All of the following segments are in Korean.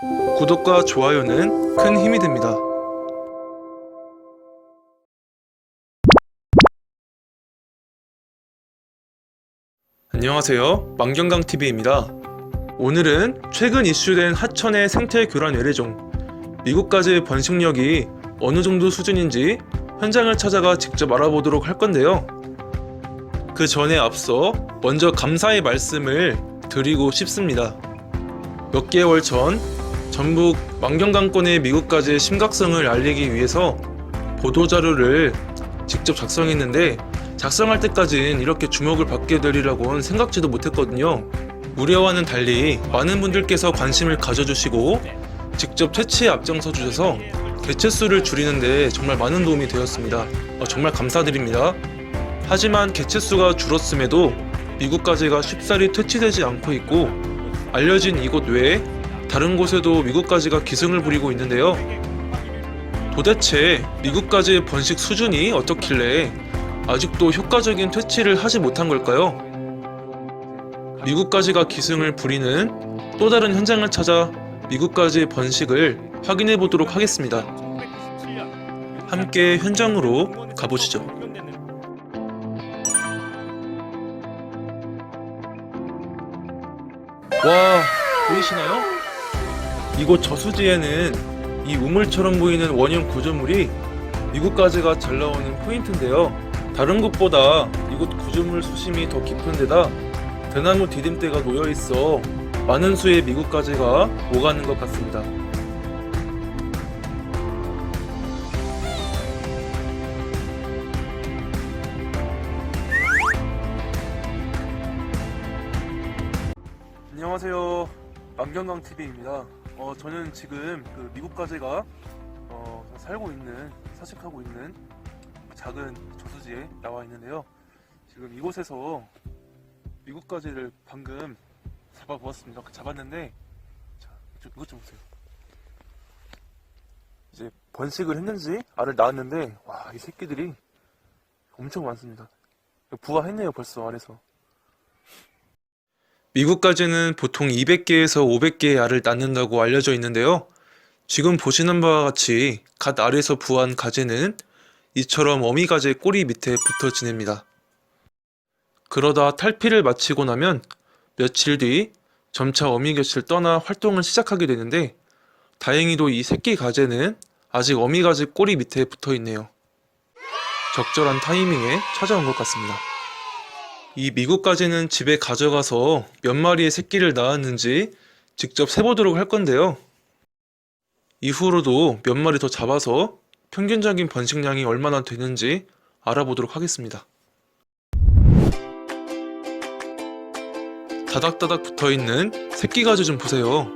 구독과 좋아요는 큰 힘이 됩니다. 안녕하세요. 망경강 TV입니다. 오늘은 최근 이슈된 하천의 생태 교란 외래종 미국까지의 번식력이 어느 정도 수준인지 현장을 찾아가 직접 알아보도록 할 건데요. 그 전에 앞서 먼저 감사의 말씀을 드리고 싶습니다. 몇 개월 전 전북 망경강권의 미국까지의 심각성을 알리기 위해서 보도자료를 직접 작성했는데 작성할 때까진 이렇게 주목을 받게 되리라고는 생각지도 못했거든요. 우려와는 달리 많은 분들께서 관심을 가져주시고 직접 퇴치에 앞장서 주셔서 개체 수를 줄이는데 정말 많은 도움이 되었습니다. 어, 정말 감사드립니다. 하지만 개체 수가 줄었음에도 미국까지가 쉽사리 퇴치되지 않고 있고 알려진 이곳 외에 다른 곳에도 미국까지가 기승을 부리고 있는데요. 도대체 미국까지의 번식 수준이 어떻길래 아직도 효과적인 퇴치를 하지 못한 걸까요? 미국까지가 기승을 부리는 또 다른 현장을 찾아 미국까지의 번식을 확인해 보도록 하겠습니다. 함께 현장으로 가보시죠. 와, 보이시나요? 이곳 저수지에는 이 우물처럼 보이는 원형 구조물이 미국까지가 잘 나오는 포인트인데요. 다른 곳보다 이곳 구조물 수심이 더 깊은 데다 대나무 디딤대가 놓여 있어 많은 수의 미국까지가 오가는 것 같습니다. 안녕하세요. 만경강 TV입니다. 어, 저는 지금 그 미국까지가 어, 살고 있는 사식하고 있는 작은 저수지에 나와 있는데요. 지금 이곳에서 미국까지를 방금 잡아보았습니다. 그 잡았는데 자, 이것 좀 보세요. 이제 번식을 했는지 알을 낳았는데 와, 이 새끼들이 엄청 많습니다. 부화했네요, 벌써 알에서. 미국까지는 보통 200개에서 500개의 알을 낳는다고 알려져 있는데요. 지금 보시는 바와 같이 갓 알에서 부화한 가지는 이처럼 어미 가지의 꼬리 밑에 붙어 지냅니다. 그러다 탈피를 마치고 나면 며칠 뒤 점차 어미 곁을 떠나 활동을 시작하게 되는데 다행히도 이 새끼 가재는 아직 어미 가지 꼬리 밑에 붙어 있네요. 적절한 타이밍에 찾아온 것 같습니다. 이 미국까지는 집에 가져가서 몇 마리의 새끼를 낳았는지 직접 세보도록 할 건데요. 이후로도 몇 마리 더 잡아서 평균적인 번식량이 얼마나 되는지 알아보도록 하겠습니다. 다닥다닥 붙어 있는 새끼 가지 좀 보세요.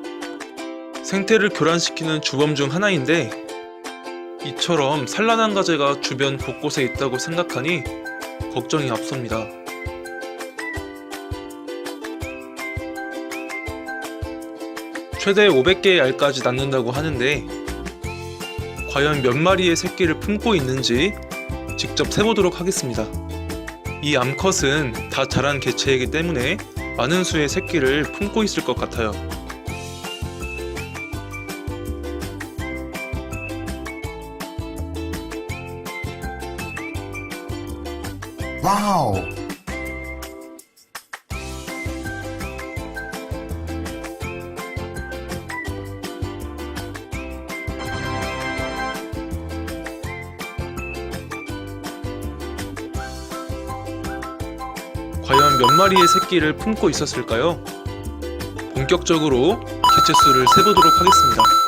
생태를 교란시키는 주범 중 하나인데 이처럼 산란한 가재가 주변 곳곳에 있다고 생각하니 걱정이 앞섭니다. 최대 500개의 알까지 낳는다고 하는데 과연 몇 마리의 새끼를 품고 있는지 직접 세보도록 하겠습니다. 이 암컷은 다 자란 개체이기 때문에 많은 수의 새끼를 품고 있을 것 같아요. 와우. 과연 몇 마리의 새끼를 품고 있었을까요? 본격적으로 개체 수를 세보도록 하겠습니다.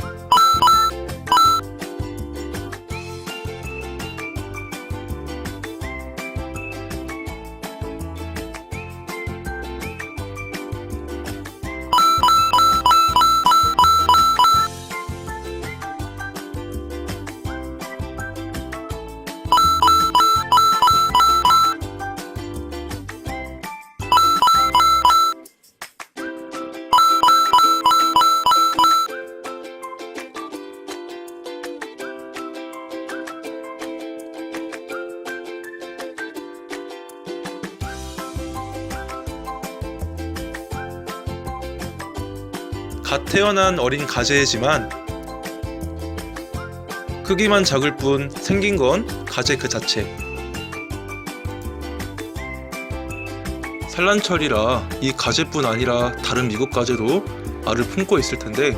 태어난 어린 가재지만 크기만 작을 뿐 생긴 건 가재 그 자체. 산란철이라 이 가재뿐 아니라 다른 미국 가재도 알을 품고 있을 텐데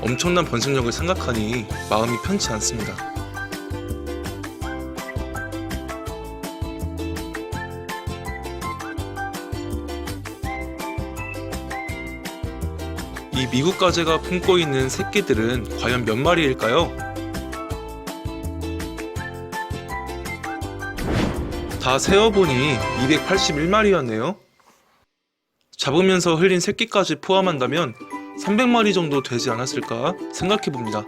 엄청난 번식력을 생각하니 마음이 편치 않습니다. 이 미국 가재가 품고 있는 새끼들은 과연 몇 마리일까요? 다 세어보니 281마리였네요. 잡으면서 흘린 새끼까지 포함한다면 300마리 정도 되지 않았을까 생각해 봅니다.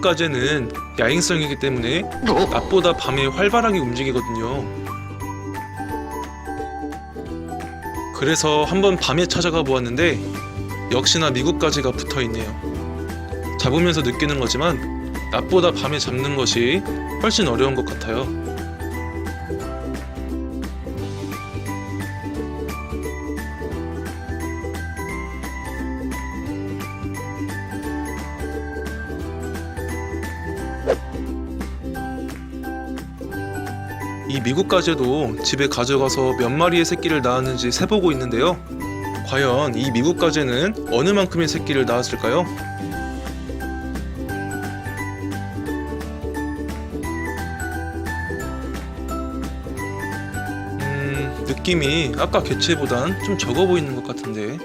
가재는 야행성이기 때문에 낮보다 밤에 활발하게 움직이거든요. 그래서 한번 밤에 찾아가 보았는데 역시나 미국 가재가 붙어 있네요. 잡으면서 느끼는 거지만 낮보다 밤에 잡는 것이 훨씬 어려운 것 같아요. 이 미국 가재도 집에 가져가서 몇 마리의 새끼를 낳았는지 세보고 있는데요. 과연 이 미국 가재는 어느 만큼의 새끼를 낳았을까요? 음, 느낌이 아까 개체보단 좀 적어 보이는 것 같은데.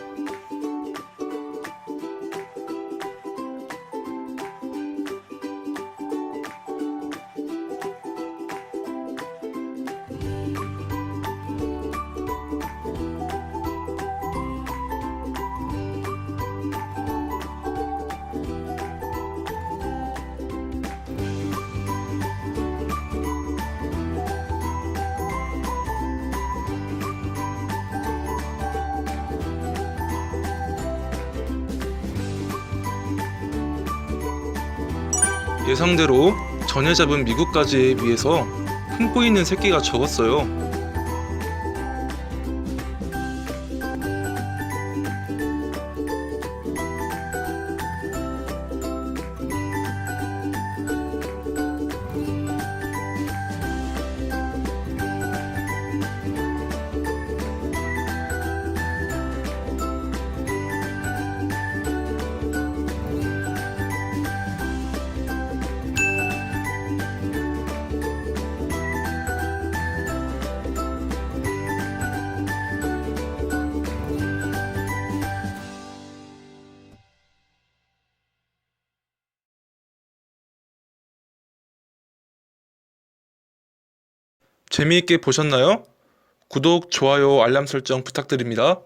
예상대로 전에 잡은 미국 가재에 비해서 품고 있는 새끼가 적었어요. 재미있게 보셨나요? 구독, 좋아요, 알람 설정 부탁드립니다.